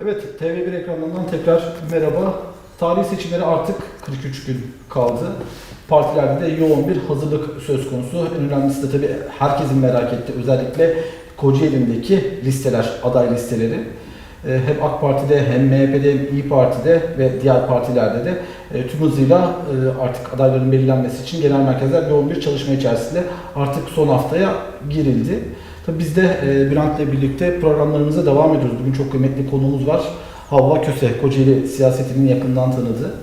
Evet, TV1 ekranlarından tekrar merhaba. Tarih seçimleri artık 43 gün kaldı. Partilerde de yoğun bir hazırlık söz konusu. En önemlisi de tabii herkesin merak ettiği özellikle Kocaeli'ndeki listeler, aday listeleri. Ee, Hem AK Parti'de hem MHP'de hem İyi Parti'de ve diğer partilerde de e, tüm hızıyla e, artık adayların belirlenmesi için genel merkezler yoğun bir çalışma içerisinde artık son haftaya girildi. Tabii biz de e, Bülent'le birlikte programlarımıza devam ediyoruz. Bugün çok kıymetli konuğumuz var. Havva Köse, Kocaeli siyasetinin yakından tanıdığı.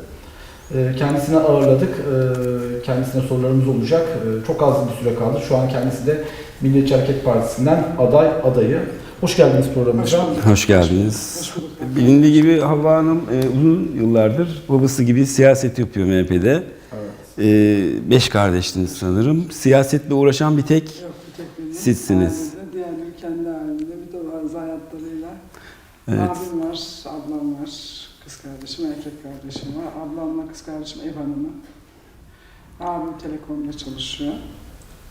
E, Kendisine ağırladık. E, Kendisine sorularımız olacak. E, Çok az bir süre kaldı. Şu an kendisi de Milliyetçi Hareket Partisi'nden aday adayı. Hoş geldiniz programımıza. Hoş geldiniz. Hoş. Bilindiği gibi Havva Hanım e, uzun yıllardır babası gibi siyaset yapıyor MHP'de. Evet. E, beş kardeştiniz sanırım. Siyasetle uğraşan bir tek. Sizsiniz. Evet. Abim var, ablam var. Kız kardeşim, erkek kardeşim var. Ablamla kız kardeşim ev hanımı. Abim telekomda çalışıyor.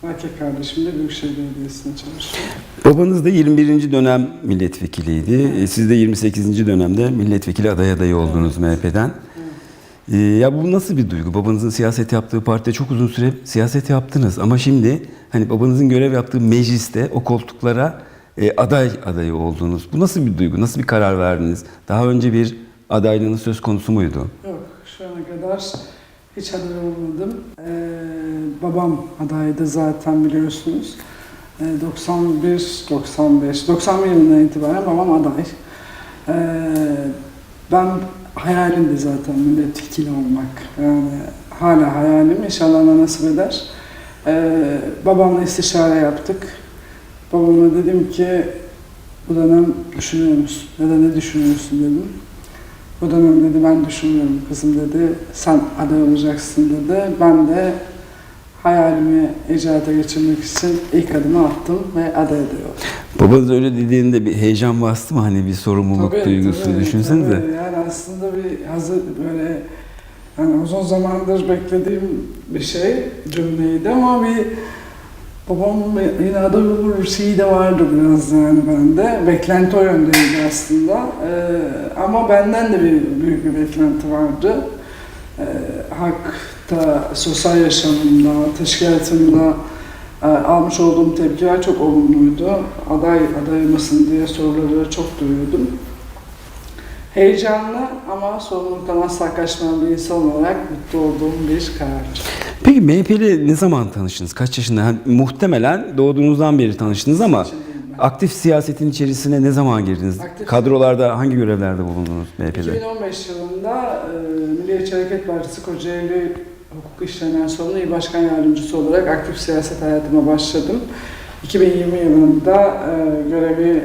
Erkek kardeşim de Büyükşehir Belediyesi'nde çalışıyor. babanız da 21. dönem milletvekiliydi. E, Siz de 28. dönemde milletvekili aday adayı oldunuz MHP'den. E, ya bu nasıl bir duygu? Babanızın siyaset yaptığı partide çok uzun süre siyaset yaptınız ama şimdi hani babanızın görev yaptığı mecliste o koltuklara e, aday adayı oldunuz. Bu nasıl bir duygu? Nasıl bir karar verdiniz? Daha önce bir adaylığınız söz konusu muydu? Yok, şu ana kadar hiç aday olmadım. Ee, babam adaydı zaten biliyorsunuz. Ee, 91, 95, 91 yılından itibaren babam aday. Ee, ben hayalimdi zaten milletvekili olmak. Yani hala hayalim. İnşallah Allah nasip eder. Ee, babamla istişare yaptık. Babama dedim ki bu dönem düşünüyor musun? Ya da ne düşünüyorsun dedim. O dönem dedi ben düşünmüyorum kızım dedi. Sen aday olacaksın dedi. Ben de hayalimi icraata geçirmek için ilk adımı attım ve aday aday oldum. Babanız öyle dediğinde bir heyecan bastı mı? Hani bir sorumluluk Tabii, duygusu tabii, düşünsenize. tabii. Yani aslında bir hazır böyle yani uzun zamandır beklediğim bir şey cümleydi ama bir babam yine aday olur şeyi de vardı biraz yani bende. Beklenti o yöndeydi aslında. Ee, ama benden de bir büyük bir beklenti vardı. Ee, hakta, sosyal yaşamımda, teşkilatımda e, almış olduğum tepkiler çok olumluydu. Aday aday mısın diye soruları çok duyuyordum. Heyecanlı ama sorumluluktan asla kaçmayan bir insan olarak mutlu olduğum bir karar. Peki MHP ile ne zaman tanıştınız? Kaç yaşında? Hani muhtemelen doğduğunuzdan beri tanıştınız ama aktif siyasetin içerisine ne zaman girdiniz? Aktif- Kadrolarda hangi görevlerde bulundunuz MHP'de? 2015 yılında e, Milliyetçi Hareket Partisi Kocaeli Hukuk İşlerinden sonra İl Başkan Yardımcısı olarak aktif siyaset hayatıma başladım. 2020 yılında e, görevi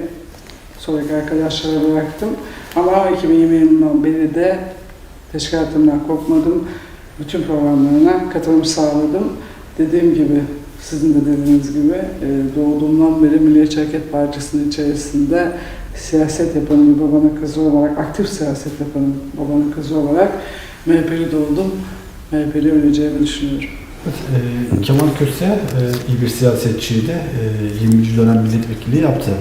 sonraki arkadaşlara bıraktım. Ama 2020 yılından beri de teşkilatımdan kopmadım. Bütün programlarına katılım sağladım. Dediğim gibi, sizin de dediğiniz gibi e, doğduğumdan beri Milliyetçi Hareket Partisi'nin içerisinde siyaset yapanın bir babanın kızı olarak, aktif siyaset yapanın babanın kızı olarak MHP'li doğdum. MHP'li öleceğimi düşünüyorum. E, Kemal Köse e, iyi bir siyasetçiydi. E, 20. dönem milletvekili yaptı.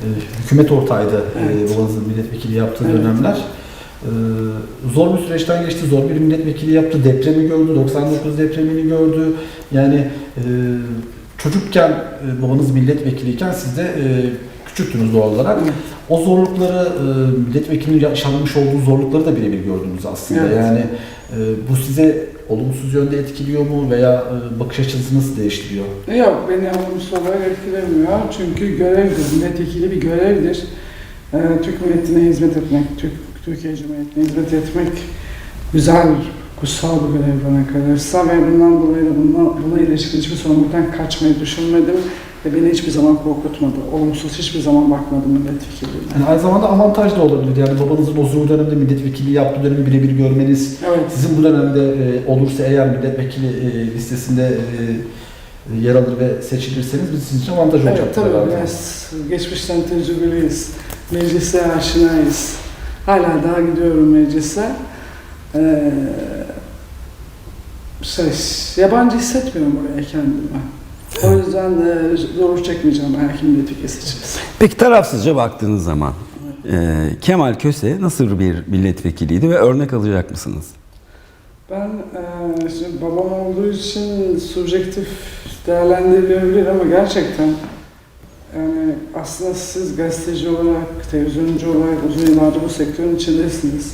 E, hükümet ortağıydı e, Evet. babanızın milletvekili yaptığı Evet. dönemler. E, zor bir süreçten geçti. Zor bir milletvekili yaptı. Depremi gördü. 99 depremini gördü. Yani çocukken babanız milletvekiliyken siz de küçüktünüz doğal olarak. O zorlukları, milletvekilinin yaşanmış olduğu zorlukları da birebir gördünüz aslında. Evet. Yani bu size olumsuz yönde etkiliyor mu veya e, bakış açınızı nasıl değiştiriyor? Yok, beni olumsuz olarak etkilemiyor. Çünkü görevdir, milletvekili bir görevdir. Ee, Türk milletine hizmet etmek, Türk, Türkiye Cumhuriyeti'ne hizmet etmek güzel, kutsal bir görev bana kalırsa ve bundan dolayı da buna, buna ilişkin hiçbir sorumluluktan kaçmayı düşünmedim ve beni hiçbir zaman korkutmadı. Olumsuz hiçbir zaman bakmadım milletvekilliğine. Yani aynı zamanda avantaj da olabilir. Yani babanızın o zor dönemde milletvekili yaptığı dönemi birebir görmeniz, Evet, sizin bu dönemde e, olursa eğer milletvekili e, listesinde e, yer alır ve seçilirseniz biz sizin için avantaj evet olacaktır tabii herhalde. biraz geçmişten tecrübeliyiz. Meclise aşinayız. Hala daha gidiyorum meclise. Ee, şey, yabancı hissetmiyorum oraya kendimi. O yüzden de zorluk çekmeyeceğim eğer ki milletvekili seçilirse. Peki tarafsızca baktığınız zaman. Ee, Kemal Köse nasıl bir milletvekiliydi ve örnek alacak mısınız? Ben eee, şimdi babam olduğu için subjektif değerlendirilebilir ama gerçekten yani aslında siz gazeteci olarak, televizyoncu olarak uzun yıllardır bu sektörün içindesiniz.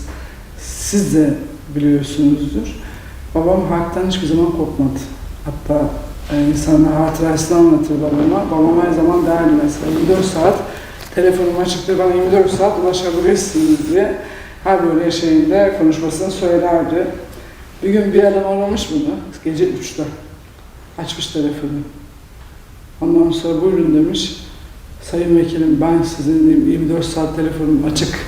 Siz de biliyorsunuzdur. Babam halktan hiçbir zaman kopmadı. Hatta e, insanlar hatırasını anlatır babama. Babam her zaman derdi mesela 24 saat telefonum açıktır bana 24 saat ulaşabilirsiniz diye her böyle şeyinde konuşmasını söylerdi. Bir gün bir adam aramış bunu gece 3'te. Açmış telefonu. Ondan sonra buyurun demiş. Sayın Vekilim ben sizin 24 saat telefonum açık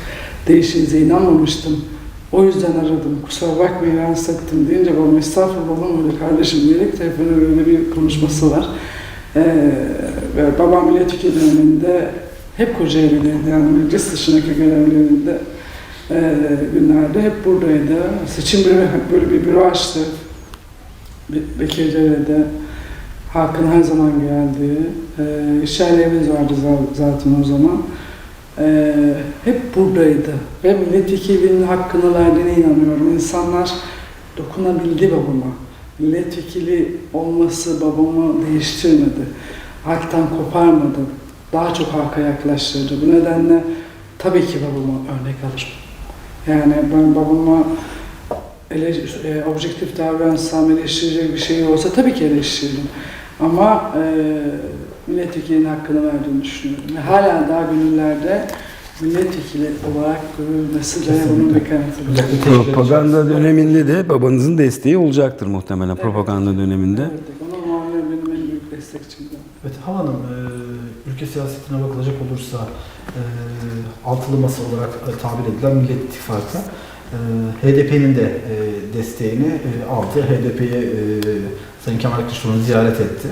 değişinize inanmamıştım. O yüzden aradım. Kusura bakmayın rahatsız ettim deyince babam estağfurullah öyle kardeşim diyerek telefonun öyle bir konuşması var. Ee, ve babam milletvekili döneminde hep Kocaeli'deydi yani meclis dışındaki görevlerinde e, günlerde hep buradaydı. Seçim hep böyle bir büro açtı. Be- Bekirdere'de Hakan her zaman geldi. E, işyerlerimiz vardı za- zaten o zaman. E, hep buradaydı. Ve milletvekilinin hakkını verdiğine inanıyorum. İnsanlar dokunabildi babama. Milletvekili olması babamı değiştirmedi. Halktan koparmadı. Daha çok halka yaklaştırdı. Bu nedenle tabii ki babama örnek alırım. Yani ben babama ele, e, objektif davransam, eleştirecek bir şey olsa tabii ki eleştiririm. Ama e, milletvekilinin hakkını verdiğini düşünüyorum. Ve hala daha gönüllerde milletvekili olarak görülmesi de bunun bir kanıtıdır. Propaganda döneminde de babanızın desteği olacaktır muhtemelen Evet. propaganda döneminde. Evet, onun muamele benim en büyük destekçimdi. Evet Hava Hanım, e, ülke siyasetine bakılacak olursa e, altılı masa olarak e, tabir edilen Millet İttifakı e, HDP'nin de e, desteğini e, aldı. HDP'ye e, Sayın Kemal Kılıçdaroğlu ziyaret etti.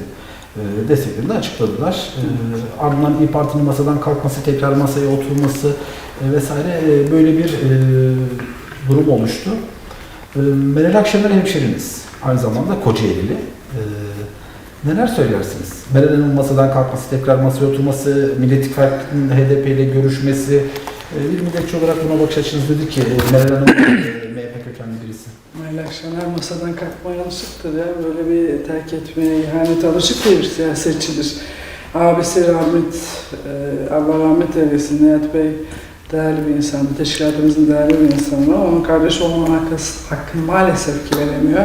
E, desteklerini de açıkladılar. E, ardından İYİ Parti'nin masadan kalkması, tekrar masaya oturması e, vesaire e, böyle bir durum oluştu. E, Meral Akşener hemşeriniz, aynı zamanda Kocaeli'li. Neler söylersiniz? Meral Hanım'ın masadan kalkması, tekrar masaya oturması, Millet İttifakı'nın HDP ile görüşmesi, bir milletçi olarak buna bakış açınız dedi ki Meral Hanım e, MHP kökenli birisi. Meral Akşener masadan kalkmaya alışıktır ya. Böyle bir terk etmeye, ihanete alışık bir siyasetçidir. Abisi rahmet, e, Allah rahmet eylesin Nihat Bey değerli bir insandı. Teşkilatımızın değerli bir insanı. Onun kardeş olmanın hakkı- hakkını maalesef ki veremiyor.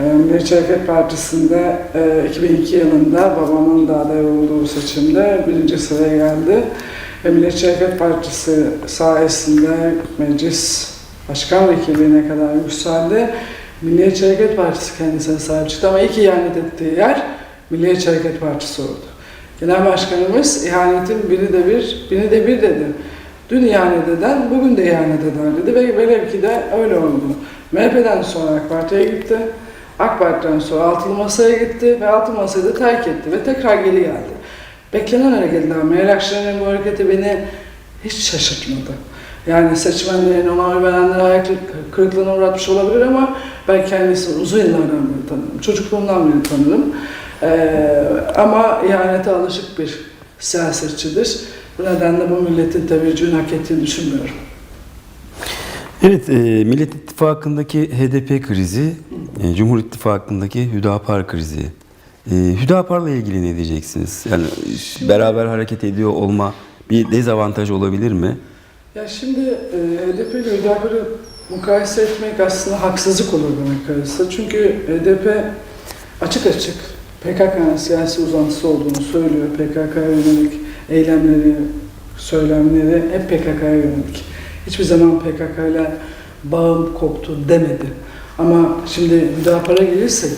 E, Milliyetçi Hareket Partisi'nde e, 2002 yılında babamın da aday olduğu seçimde birinci sıraya geldi. Milliyetçi Hareket Partisi sayesinde meclis başkan vekilliğine kadar yükseldi. Milliyetçi Hareket Partisi kendisine sahip çıktı ama ilk ihanet ettiği yer Milliyetçi Hareket Partisi oldu. Genel Başkanımız ihanetin biri de bir, biri de bir dedi. Dün ihanet eden, bugün de ihanet eder dedi ve velev ki de öyle oldu. MHP'den sonra AK Parti'ye gitti. AK Parti'den sonra Altılı Masa'ya gitti ve Altılı Masa'yı da terk etti ve tekrar geri geldi. Beklenen hareketler, Meral Akşener'in bu hareketi beni hiç şaşırtmadı. Yani seçmenlerin ona oy verenler ayak kırıklığına uğratmış olabilir ama ben kendisini uzun yıllardan beri tanırım. Çocukluğumdan beri tanırım. Ee, ama ihanete alışık bir siyasetçidir. Bu nedenle bu milletin teveccühünü hak ettiğini düşünmüyorum. Evet, e, Millet İttifakı'ndaki HDP krizi, e, Cumhur İttifakı'ndaki Hüdapar krizi. E, Hüdapar'la ilgili ne diyeceksiniz? Yani beraber hareket ediyor olma bir dezavantaj olabilir mi? Ya şimdi e, HDP ile HDP'yi mukayese etmek aslında haksızlık olur bana kalırsa. Çünkü HDP açık açık PKK'nın siyasi uzantısı olduğunu söylüyor. PKK'ya yönelik eylemleri, söylemleri hep PKK'ya yönelik. Hiçbir zaman PKK ile bağım koptu demedi. Ama şimdi Hüdapar'a gelirsek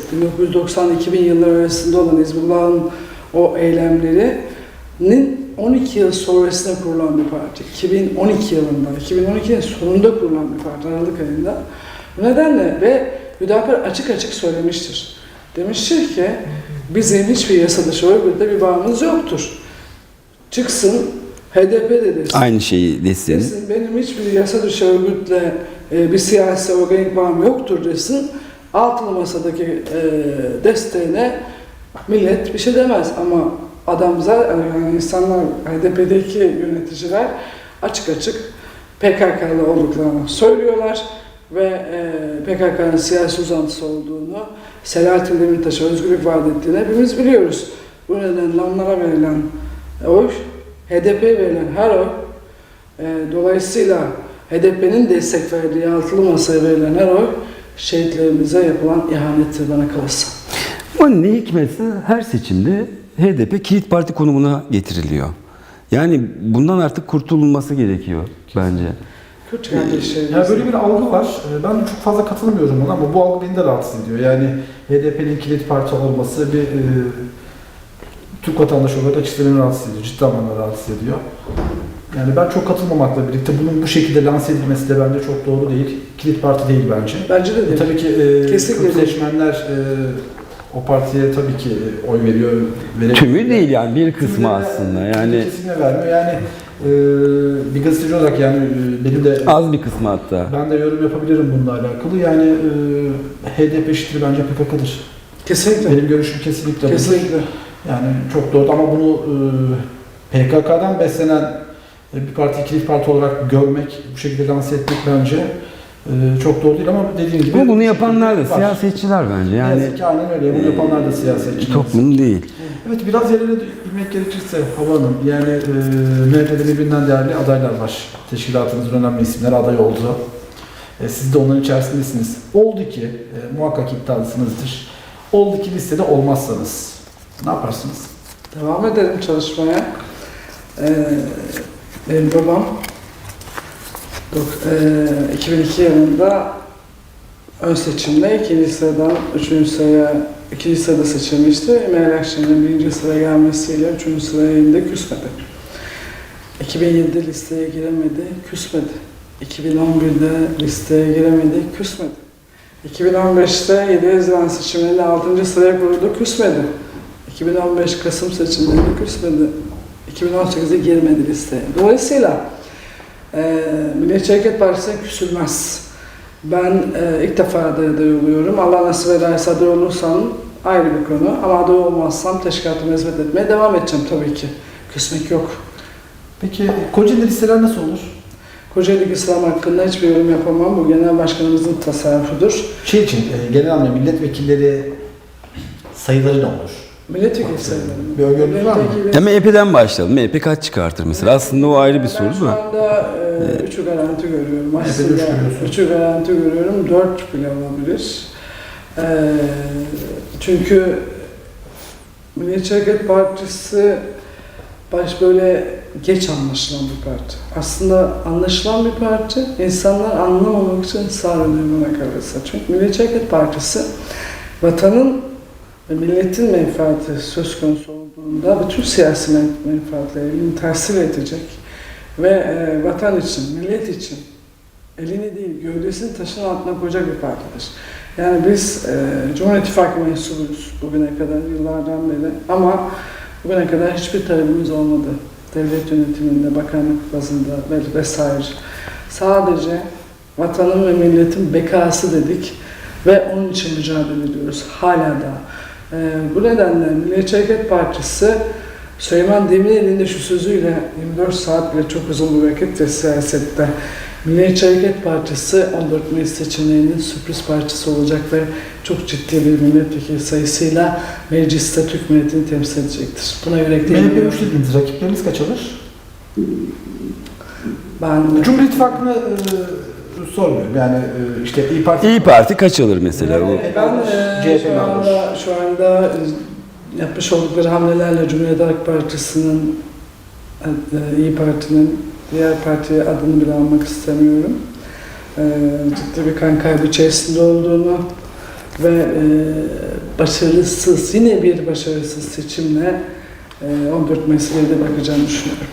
1990-2000 yılları arasında olan Hizbullah'ın o eylemlerinin 12 yıl sonrasında kurulan bir parti. 2012 yılında, 2012'nin sonunda kurulan bir parti Aralık ayında. Bu nedenle ve Hüdapar açık açık söylemiştir. Demiştir ki bizim hiçbir yasa dışı örgütle bir bağımız yoktur. Çıksın HDP de desin. Aynı şeyi desin. Desin, benim hiçbir yasa dışı örgütle e, bir siyasi organik bağım yoktur desin. Altılı masadaki e, desteğine millet bir şey demez ama adam zaten yani insanlar HDP'deki yöneticiler açık açık PKK'lı olduklarını söylüyorlar ve e, PKK'nın siyasi uzantısı olduğunu, Selahattin Demirtaş'a özgürlük vaat ettiğini hepimiz biliyoruz. Bu nedenle onlara verilen oy, HDP'ye verilen her oy, e, dolayısıyla HDP'nin destek verdiği altılı masaya verilen her oy, şehitlerimize yapılan ihanettir bana kalırsa. Ama ne hikmetse her seçimde HDP kilit parti konumuna getiriliyor. Yani bundan artık kurtululması gerekiyor bence. Kötü kardeşlerimiz. Ya böyle bir algı var. Ee, Ben çok fazla katılmıyorum ona ama bu algı beni de rahatsız ediyor. Yani HDP'nin kilit parti olması bir e, Türk vatandaşı olarak açısından rahatsız ediyor. Ciddi anlamda rahatsız ediyor. Yani ben çok katılmamakla birlikte bunun bu şekilde lanse edilmesi de bence çok doğru değil. Kilit parti değil bence. Bence de E, değil. tabii ki e, Kesinlikle seçmenler e, o partiye tabii ki oy veriyor. Tümü değil yani bir kısmı Tümüne- aslında. Yani kesimine vermiyor. Yani e, bir gazeteci olarak yani e, benim de az bir kısmı hatta. ben de yorum yapabilirim bununla alakalı. Yani e, HDP eşittir bence PKK'dır. Kesinlikle. Benim görüşüm kesinlikle budur. Kesinlikle. Yani çok doğru ama bunu e, PKK'dan beslenen e, bir parti kilit parti olarak görmek, bu şekilde lanse etmek bence e, çok doğru değil ama dediğim gibi... Ama bunu yapanlar da var. siyasetçiler bence. Yani yazık ki aynen öyle. Bunu yapanlar da siyasetçi. toplum değil. Evet biraz yerine inmek gerekirse Hava Hanım, yani e, MHP'de birbirinden değerli adaylar var. Teşkilatımızın önemli isimleri aday oldu. E, siz de onların içerisindesiniz. Oldu ki, e, muhakkak iddialısınızdır. Oldu ki listede olmazsanız ne yaparsınız? Devam edelim çalışmaya. Ee, benim babam e, 2002 yılında ön seçimde ikinci sıradan üçüncü sıraya ikinci sırada seçilmişti. Meral Akşener'in birinci sıraya gelmesiyle üçüncü sıraya indi, küsmedi. 2007'de listeye giremedi, küsmedi. 2011'de listeye giremedi, küsmedi. 2015'te 7 Haziran seçimlerinde 6. sıraya kuruldu, küsmedi. 2015 Kasım seçimlerinde küsmedi. 2018'de girmedi listeye. Dolayısıyla e, Milliyetçi Hareket Partisi'ne küsülmez. Ben e, ilk defa aday aday oluyorum. Allah nasip ederse aday olursam ayrı bir konu. Ama aday olmazsam teşkilatıma hizmet etmeye devam edeceğim tabii ki. Küsmek yok. Peki Kocaeli listeler nasıl olur? Kocaeli İslam hakkında hiçbir yorum yapamam. Bu genel başkanımızın tasarrufudur. Şey için, e, genel anlamda milletvekilleri sayıları ne olur? Milletvekili sayıları. Bir öngörünüz var mı? Ya MHP'den başlayalım. MHP kaç çıkartır mesela? Aslında o ayrı bir soru Ben şu da. anda e, üçü garanti görüyorum. Aslında üç görüyorsun. üçü garanti görüyorum. Dört bile olabilir. E, çünkü Milliyetçi Hareket Partisi baş böyle geç anlaşılan bir parti. Aslında anlaşılan bir parti. İnsanlar anlamamak için ısrar ediyor bana kalırsa. Çünkü Milliyetçi Hareket Partisi vatanın milletin menfaati söz konusu olduğunda bütün siyasi men- menfaatlerini tahsil edecek ve e, vatan için, millet için elini değil gövdesini taşın altına koyacak bir partidir. Yani biz e, Cumhur İttifakı mensubuyuz bugüne kadar, yıllardan beri ama bugüne kadar hiçbir talebimiz olmadı. Devlet yönetiminde, bakanlık bazında ve vesaire. Sadece vatanın ve milletin bekası dedik ve onun için mücadele ediyoruz. Hala da. Ee, bu nedenle Milliyetçi Hareket Partisi Süleyman Demirel'in de şu sözüyle 24 saat bile çok uzun bir vakittir siyasette. Milliyetçi Hareket Partisi 14 Mayıs seçimlerinin sürpriz parçası olacak ve çok ciddi bir milletvekili sayısıyla mecliste Türk milletini temsil edecektir. Buna yürekli MHP inanıyorum. 3 dediniz, rakipleriniz kaç alır? Ben Cumhur İttifakı'nı e, sormuyorum. Yani e, işte İYİ Parti... İyi Parti kaç alır mesela? Yani ben e, CHP şu alır. anda, şu anda e, yapmış oldukları hamlelerle Cumhuriyet Halk Partisi'nin e, e, İyi Parti'nin diğer partiye adını bile almak istemiyorum. E, ciddi bir kan kaybı içerisinde olduğunu ve e, başarısız, yine bir başarısız seçimle e, 14 Mayıs'a geride bırakacağını düşünüyorum.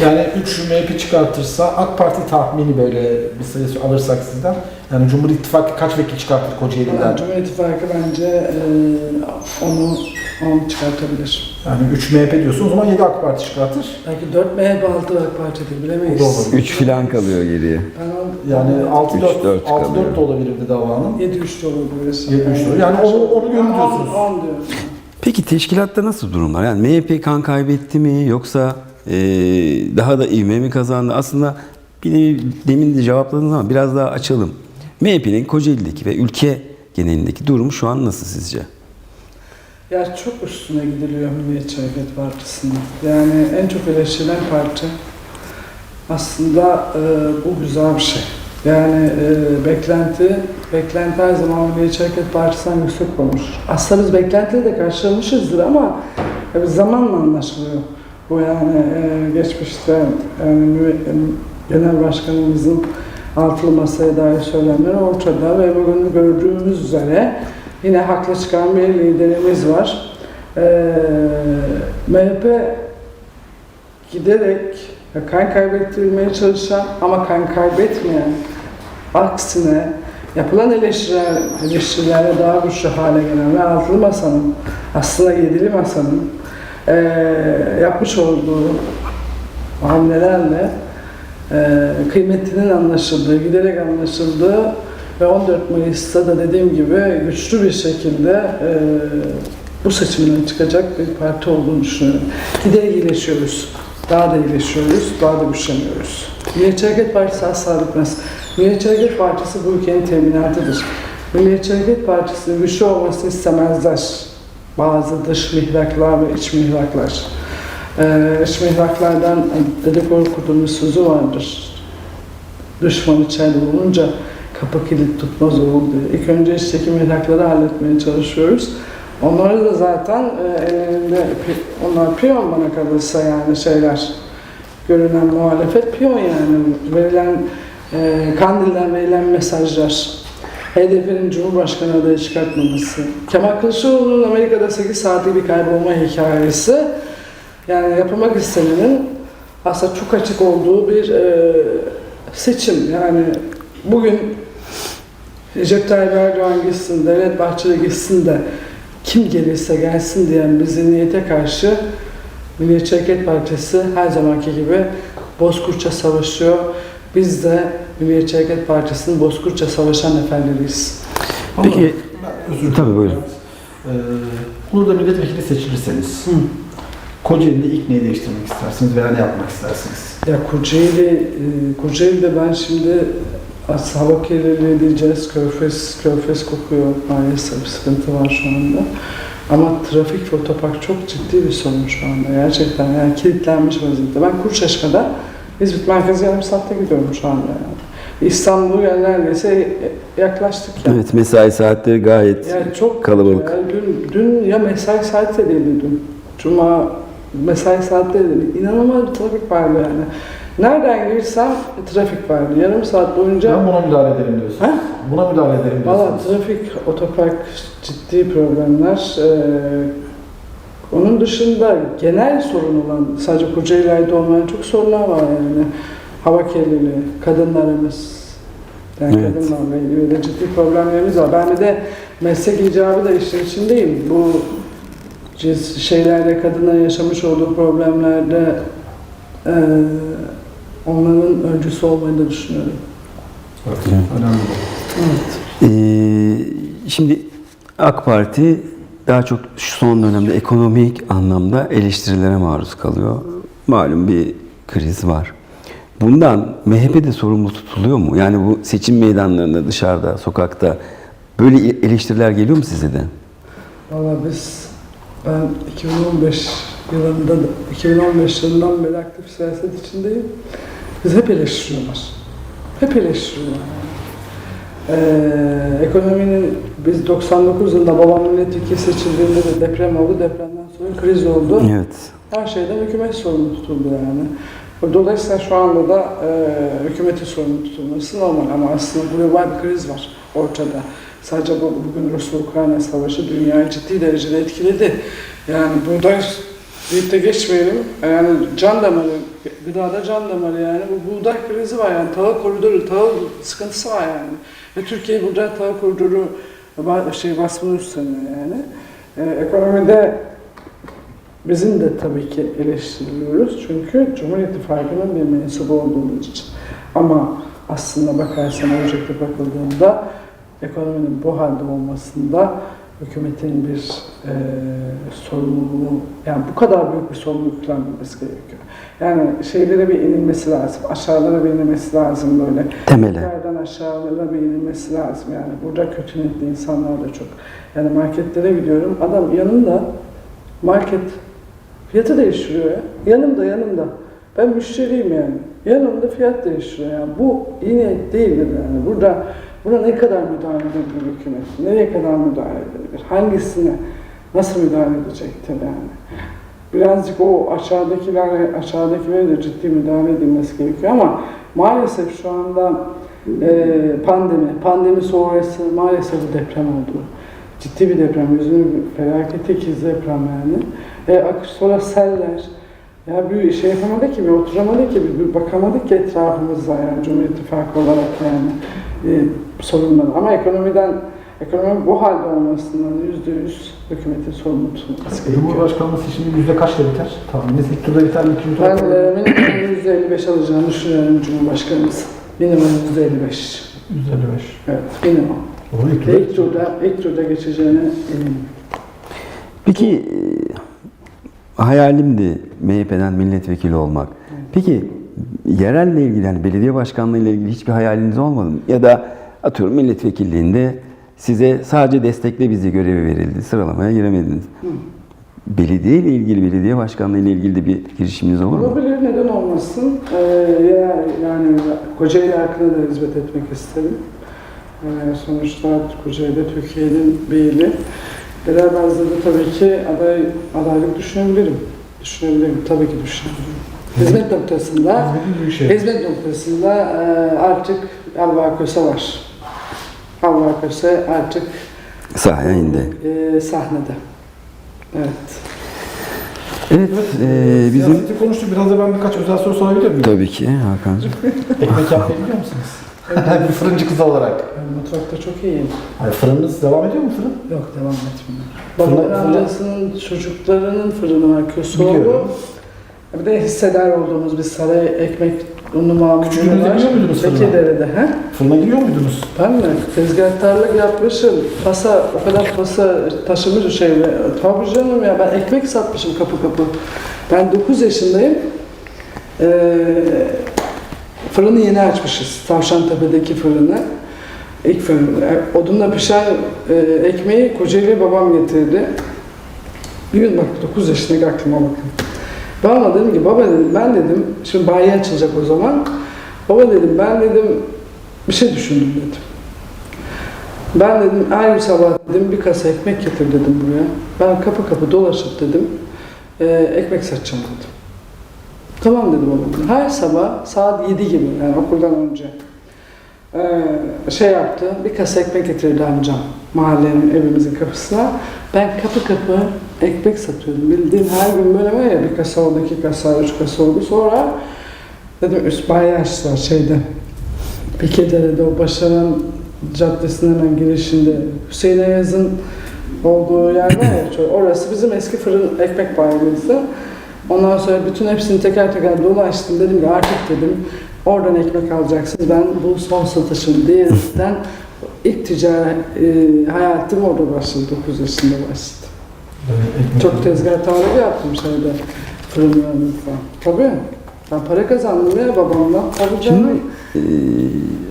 Yani 3 MHP çıkartırsa AK Parti tahmini böyle bir sayı alırsak sizden. Yani Cumhur İttifakı kaç vekil çıkartır Kocaeli'den? Yani Cumhur İttifakı bence e, onu, onu çıkartabilir. Yani 3 MHP diyorsun o zaman 7 AK Parti çıkartır. Belki 4 MHP 6 AK Parti'dir bilemeyiz. O da olabilir. 3 filan kalıyor geriye. Ben Yani 6 Üç, 4 dört 6 kalıyor. 4 de olabilirdi davanın. 7 3 de olabilir. 7-3 de- yani onu- onu görün diyorsunuz. 10 diyorum. Peki teşkilatta nasıl durumlar? Yani MHP kan kaybetti mi yoksa e, daha da ivme mi kazandı? Aslında bir nevi demin de cevapladınız ama biraz daha açalım. MHP'nin Kocaeli'deki ve ülke genelindeki durumu şu an nasıl sizce? Ya çok üstüne gidiliyor Milliyetçi Hareket Partisi'nin. Yani en çok eleştirilen parti. Aslında e, bu güzel bir şey. Yani e, beklenti, beklenti her zaman Milliyetçi Hareket Partisi'nden yüksek olur. Aslında biz beklentileri de karşılamışızdır ama e, zamanla anlaşılıyor. Bu yani e, geçmişte yani, mü- genel başkanımızın altılı masaya dair söylemleri ortada ve bugün gördüğümüz üzere yine haklı çıkan bir liderimiz var. Ee, MHP giderek kan kaybettirmeye çalışan ama kan kaybetmeyen aksine yapılan eleştiriler, eleştirilerle daha güçlü hale gelen ve altılı masanın aslında yedili masanın eee, yapmış olduğu hamlelerle eee kıymetinin anlaşıldığı, giderek anlaşıldığı ve 14 Mayıs'ta da dediğim gibi güçlü bir şekilde eee, bu seçimden çıkacak bir parti olduğunu düşünüyorum. Giderek iyileşiyoruz. Daha da iyileşiyoruz, daha da güçleniyoruz. Milliyetçi Hareket Partisi asla bitmez. Milliyetçi Hareket Partisi bu ülkenin teminatıdır. Milliyetçi Hareket Partisi'nin güçlü olmasını istemezler. Bazı dış mihraklar ve iç mihraklar. Ee, iç mihraklardan dedikodu kurduğumuz sözü vardır. Düşman içeride bulunca kapı kilit tutmaz olur diye. İlk önce içteki mihrakları halletmeye çalışıyoruz. Onları da zaten e, ellerinde, onlar piyon bana kalırsa yani şeyler, görünen muhalefet piyon yani. Verilen, e, Kandil'den verilen mesajlar, HDP'nin Cumhurbaşkanı adayı çıkartmaması, Kemal Kılıçdaroğlu'nun Amerika'da 8 saatlik bir kaybolma hikayesi, yani yapılmak istenenin aslında çok açık olduğu bir e, seçim. Yani bugün Recep Tayyip Erdoğan gitsin, Devlet Bahçeli gitsin de kim gelirse gelsin diyen bir zihniyete karşı Milliyetçi Hareket Partisi her zamanki gibi Bozkurtça savaşıyor. Biz de Milliyetçi Hareket Partisi'nin Bozkurtça savaşan neferleriyiz. Ama Peki, ben özür tabii buyurun. Ee, Uludağ milletvekili seçilirseniz Hı. Kocaeli'de ilk neyi değiştirmek istersiniz veya ne yapmak istersiniz? Ya Kocaeli, e, Kocaeli'de ben şimdi hava kirliliği diyeceğiz, körfez, körfez kokuyor maalesef bir sıkıntı var şu anda. Ama trafik ve otopark çok ciddi bir sorun şu anda gerçekten yani kilitlenmiş vaziyette. Ben Kurşaşka'da İzmit merkezi yarım saatte gidiyorum şu anda yani. İstanbul'a yani neredeyse yaklaştık yani. Evet mesai saatleri gayet Yani çok kalabalık. Yani dün, dün ya mesai saati de değildi dün. Cuma mesai saati de değildi. İnanılmaz bir trafik vardı yani. Nereden girsem trafik vardı. Yarım saat boyunca Ben buna müdahale ederim diyorsun. Ha? Buna müdahale ederim Valla diyorsunuz. trafik, otopark ciddi problemler. Ee, onun dışında genel sorun olan, sadece Kocaeli ait olmayan çok sorunlar var yani. Hava kirliliği, kadınlarımız, yani Evet. kadınlarla ilgili de ciddi problemlerimiz var. Ben de meslek icabı da işin içindeyim. Bu cins şeylerde kadınların yaşamış olduğu problemlerde eee onların öncüsü olmayı da düşünüyorum. Evet. Önemli. Evet. Ee, şimdi AK Parti daha çok şu son dönemde ekonomik anlamda eleştirilere maruz kalıyor. Malum bir kriz var. Bundan MHP de sorumlu tutuluyor mu? Yani bu seçim meydanlarında, dışarıda, sokakta böyle eleştiriler geliyor mu size de? Valla biz, ben 2015 yılında, 2015 yılından beri aktif siyaset içindeyim. Biz hep eleştiriyorlar. Hep eleştiriyorlar. Ee, ekonominin, biz 99 yılında babam milletvekili seçildiğinde de deprem oldu. Depremden sonra kriz oldu. Evet. Her şeyden hükümet sorumlu tutuldu yani. Dolayısıyla şu anda da e, hükümetin sorumlu tutulması normal ama aslında global bir kriz var ortada. Sadece bu, bugün Rusya-Ukrayna savaşı dünyayı ciddi derecede etkiledi. Yani buğday deyip de geçmeyelim. Yani can damarı, gıdada can damarı yani. Bu buğday krizi var yani. Tahıl koridoru, tahıl sıkıntısı var yani. Ve Türkiye burada tahıl koridoru şey basmanı üstleniyor yani. E, ekonomide Bizim de tabii ki eleştiriyoruz çünkü Cumhur İttifakı'nın bir mensubu olduğumuz için. Ama aslında bakarsan objektif bakıldığında ekonominin bu halde olmasında hükümetin bir e, sorumluluğu, yani bu kadar büyük bir sorumluluk yüklenmemesi gerekiyor. Yani şeylere bir inilmesi lazım, aşağılara bir inilmesi lazım böyle. Temele. Yukarıdan aşağılara bir inilmesi lazım yani. Burada kötü niyetli insanlar da çok. Yani marketlere gidiyorum, adam yanımda market fiyatı değiştiriyor ya. Yanımda yanımda. Ben müşteriyim yani. Yanımda fiyat değiştiriyor yani. Bu iyi niyet değildir yani. Burada buna ne kadar müdahale edebilir hükümet? Nereye kadar müdahale edebilir? Hangisine? Nasıl müdahale edecektir yani? Birazcık o aşağıdakilere, aşağıdakilere de ciddi müdahale edilmesi gerekiyor ama maalesef şu anda e, pandemi, pandemi sonrası maalesef deprem oldu. Ciddi bir deprem, yüzünü felaket ikiz deprem yani. E, ak- sonra seller. Ya bir şey yapamadık ki, bir oturamadık ki, bir, bir bakamadık ki etrafımıza yani Cumhur İttifakı olarak yani e, sorunlar. Ama ekonomiden, ekonomi bu halde olmasından yüzde yüz hükümetin sorumlu tutulması gerekiyor. Cumhurbaşkanlığı seçimi yüzde kaçla biter? Tahmininiz ilk turda biter mi? İkinci Ben e, minimum yüzde 55 alacağını düşünüyorum Cumhurbaşkanımız. Minimum yüzde 55. Yüzde 55. Evet, minimum. Doğru ilk turda. İlk turda, ilk turda geçeceğine eminim. Peki e, hayalimdi MHP'den milletvekili olmak. Peki yerelle ilgili yani belediye başkanlığı ile ilgili hiçbir hayaliniz olmadı mı? Ya da atıyorum milletvekilliğinde size sadece destekle bizi görevi verildi. Sıralamaya giremediniz. Hı. Belediye ile ilgili, belediye başkanlığı ile ilgili de bir girişiminiz olur mu? Olabilir, neden olmasın? Ee, ya, yani Kocaeli hakkında da hizmet etmek isterim. Ee, sonuçta Kocaeli Türkiye'nin bir ili. Da tabii ki aday, adaylık düşünebilirim. Düşünebilirim, tabii ki düşünebilirim. Hizmet noktasında, şey. hizmet noktasında e, artık Alvar Köse var. Alvar Köse artık Sahaya indi. e, sahnede. Evet. Evet, e, bizim... Siyaseti konuştuk. Biraz da ben birkaç özel soru sorabilir miyim? Tabii ki Hakan'cığım. Ekmek yapmayı biliyor musunuz? bir fırıncı kız olarak. Ben mutfakta çok iyiyim. Hani fırınınız devam ediyor mu fırın? Yok devam etmiyor. Babamın amcasının çocuklarının fırını var Kösoğlu. Bir de hissedar olduğumuz bir saray ekmek unu mamulü Küçüklüğünüzde var. biliyor muydunuz fırına? Tekidere'de. He? Fırına giriyor muydunuz? Ben mi? Tezgahtarlık yapmışım. Pasa, o kadar pasa taşımış şeyle. Tabii canım ya ben ekmek satmışım kapı kapı. Ben 9 yaşındayım. Ee, fırını yeni açmışız. Tavşantepe'deki fırını. İlk fırını. E, Odunla pişen e, ekmeği Kocaeli babam getirdi. Bir gün bak 9 yaşındaki aklıma bakın. Babama dedim ki baba dedim ben dedim şimdi bayi açılacak o zaman. Baba dedim ben dedim bir şey düşündüm dedim. Ben dedim her bir sabah dedim bir kasa ekmek getir dedim buraya. Ben kapı kapı dolaşıp dedim e, ekmek satacağım dedim. Tamam dedi babam. Her sabah saat 7 gibi yani okuldan önce e, şey yaptı. Bir kasa ekmek getirdi amcam mahallenin evimizin kapısına. Ben kapı kapı ekmek satıyordum. Bildiğin her gün böyle var ya bir kasa oldu, iki kasa, üç kasa oldu. Sonra dedim üst bayi açtılar şeyde. Pekedere'de o Başaran Caddesi'nin hemen girişinde Hüseyin Ayaz'ın olduğu yer var ya, orası bizim eski fırın ekmek bayimizdi. Ondan sonra bütün hepsini teker teker dolaştım. Dedim ki artık dedim oradan ekmek alacaksınız. Ben bu son satışım diyerekten ilk ticari e, hayatım orada başladı. 9 yaşında başladı. Çok tezgahtarlık yaptım şeyde. Fırınlarında falan. Tabii. Ben para kazandım ya babamla. Tabii canım. Şimdi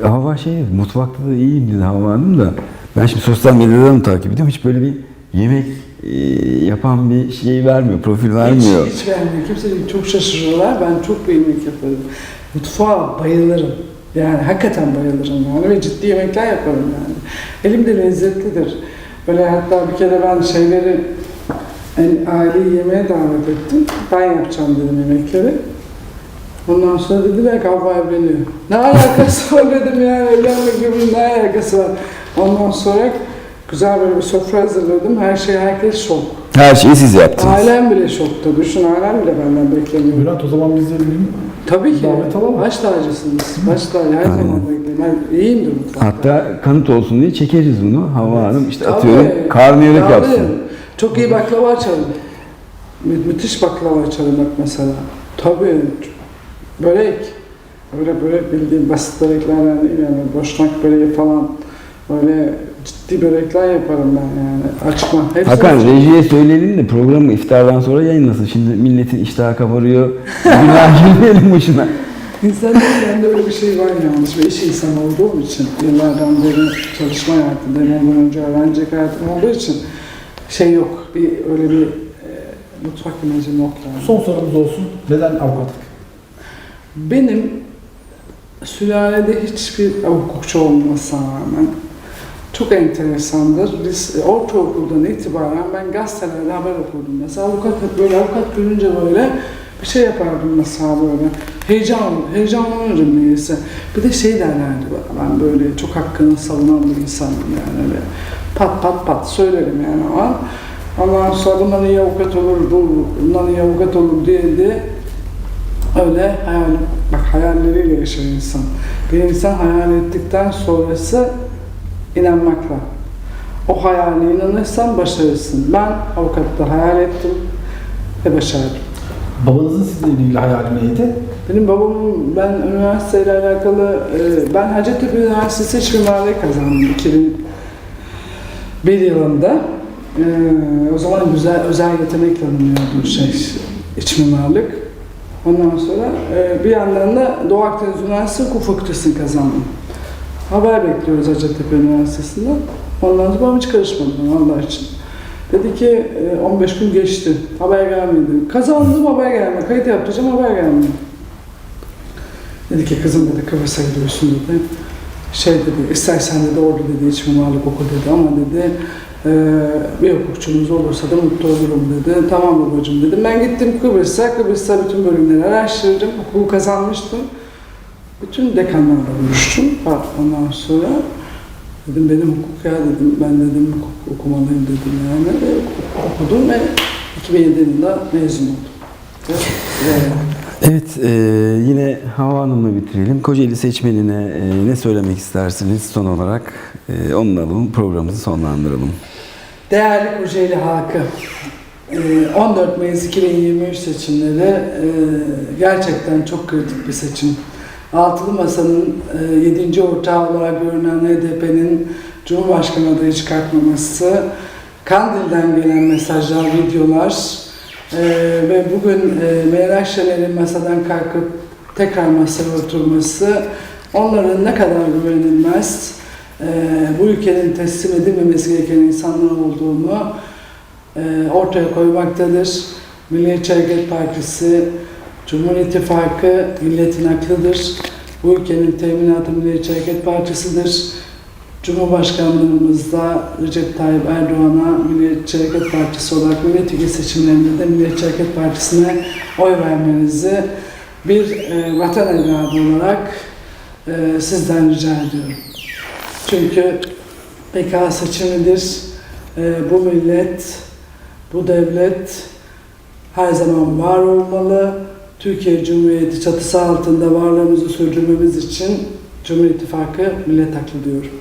e, Hava şey mutfakta da iyiyim dedi Hava Hanım da. Ben şimdi sosyal medyadan takip ediyorum? Hiç böyle bir yemek e, yapan bir şey vermiyor, profil vermiyor. Hiç, hiç vermiyor. Kimse çok şaşırıyorlar. Ben çok yemek yaparım. Mutfağa bayılırım. Yani hakikaten bayılırım yani ve ciddi yemekler yaparım yani. Elim de lezzetlidir. Böyle hatta bir kere ben şeyleri yani aileyi yemeğe davet ettim. Ben yapacağım dedim yemekleri. Ondan sonra dediler ki hava evleniyor. Ne alakası var dedim yani evlenmek gibi ne alakası var. Ondan sonra güzel böyle bir sofra hazırladım. Her şey herkes şok. Her şeyi siz yaptınız. Ailem bile şokta. Düşün ailem bile benden beklemiyor. Bülent o zaman bizi bir Tabii ki. Davet alalım. Baş tacısınız. Baş tacı. Her zaman beklerim. Ben iyiyimdir mutfakta. Hatta kanıt olsun diye çekeriz bunu. Hava Hanım işte Tabii. atıyorum karnıyarık yapsın. Çok iyi baklava açarım. Mü- müthiş baklava açarım bak mesela. Tabii. Börek. Böyle börek bildiğim basit böreklerden yani boşnak böreği falan. Böyle ciddi börekler yaparım ben yani. Açma. Hepsi Hakan rejiye söyleyelim de programı iftardan sonra yayınlasın. Şimdi milletin iştahı kabarıyor. Günah girmeyelim başına. İnsanların bende öyle bir şey var yalnız. Ve iş insanı olduğum için, yıllardan beri çalışma hayatındayım, ondan önce öğrenci hayatım olduğu için şey yok, bir öyle bir e, mutfak imajım yok yani. Son sorumuz olsun. Neden avukatlık? Benim sülalede hiçbir hukukçu olmamasına rağmen çok enteresandır. Biz e, ortaokuldan itibaren ben gazetelerde haber okurdum. Mesela avukat böyle avukat görünce böyle bir şey yapardım mesela böyle. Heyecan, heyecanlanırım neyse. Bir de şey derlerdi ben böyle çok hakkını savunan bir insanım yani öyle. Pat pat pat söylerim yani o an. Ondan sonra bundan iyi avukat olur, bu bundan iyi avukat olur diye de öyle hayal, bak hayalleriyle yaşar insan. Bir insan hayal ettikten sonrası inanmakla. O hayale inanırsan başarırsın. Ben avukatta hayal ettim ve başardım. Babanızın sizinle ilgili hayali neydi? Benim babamın, ben üniversiteyle alakalı, e, ben Hacettepe Üniversitesi İç Mimarlığı kazandım 2001 yılında. E, o zaman güzel, özel yetenek tanımlıyordu şey, iç mimarlık. Ondan sonra e, bir yandan da Doğu Akdeniz Üniversitesi Hukuk Fakültesini kazandım. Haber bekliyoruz Hacettepe Üniversitesi'nden. Ondan sonra hiç karışmadı bana Allah için. Dedi ki e, 15 gün geçti. Haber gelmedi. Kazandım haber gelmedi. Kayıt yaptıracağım haber gelmedi. Dedi ki kızım dedi Kıbrıs'a gidiyorsun dedi. Şey dedi istersen dedi orada dedi iç mimarlık oku dedi ama dedi e, bir hukukçumuz olursa da mutlu olurum dedi. Tamam babacığım dedim. Ben gittim Kıbrıs'a. Kıbrıs'ta bütün bölümleri araştırdım. Hukuku kazanmıştım. Bütün dekanlarla buluştum. Ondan sonra dedim benim hukuk ya dedim. Ben dedim hukuk okumalıyım dedim yani. Hukuk okudum ve 2007 yılında mezun oldum. Ve Evet, e, yine Hava Hanım'la bitirelim. Kocaeli seçmenine e, ne söylemek istersiniz son olarak? E, onunla alalım, programımızı sonlandıralım. Değerli Kocaeli halkı, e, 14 Mayıs 2023 seçimleri e, gerçekten çok kritik bir seçim. Altılı Masa'nın 7. ortağı olarak görünen HDP'nin Cumhurbaşkanı adayı çıkartmaması, Kandil'den gelen mesajlar, videolar e, ve bugün e, Meral Akşener'in masadan kalkıp tekrar masaya oturması onların ne kadar güvenilmez, e, bu ülkenin teslim edilmemesi gereken insanlar olduğunu e, ortaya koymaktadır. Milliyetçi Hareket Partisi, Cumhur İttifakı milletin aklıdır. Bu ülkenin teminatı Milliyetçi Hareket Partisi'dir. Cumhurbaşkanlığımızda Recep Tayyip Erdoğan'a Milliyetçi Hareket Partisi olarak milletvekili seçimlerinde de Milliyetçi Hareket Partisi'ne oy vermenizi bir e, vatan evladı olarak e, sizden rica ediyorum. Çünkü PK seçimidir. E, bu millet, bu devlet her zaman var olmalı. Türkiye Cumhuriyeti çatısı altında varlığımızı sürdürmemiz için Cumhur İttifakı millet haklı diyorum.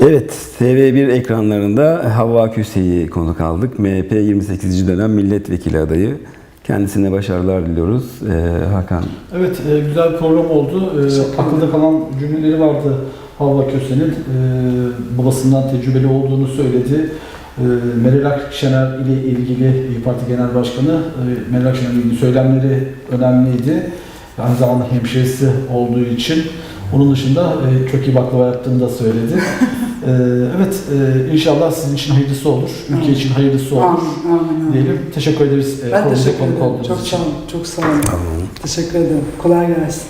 Evet, TV1 ekranlarında Havva Küse'yi konuk aldık. MHP 28. dönem milletvekili adayı. Kendisine başarılar diliyoruz. E, Hakan Evet, e, güzel bir program oldu. E, akılda kalan cümleleri vardı Havva Köse'nin. E, babasından tecrübeli olduğunu söyledi. E, Meral Akşener ile ilgili İYİ Parti Genel Başkanı, e, Meral Akşener ile ilgili söylemleri önemliydi. Aynı zamanda hemşiresi olduğu için. Onun dışında e, çok iyi baklava yaptığını da söyledi. E, evet, e, inşallah sizin için hayırlısı olur. Ülke için hayırlısı olur. Amin, amin, amin. Diyelim. Teşekkür ederiz. e, Ben konumuza teşekkür konuk ederim. olduğunuz Çok için. sağ olun. Çok sağ olun. Teşekkür ederim. Kolay gelsin.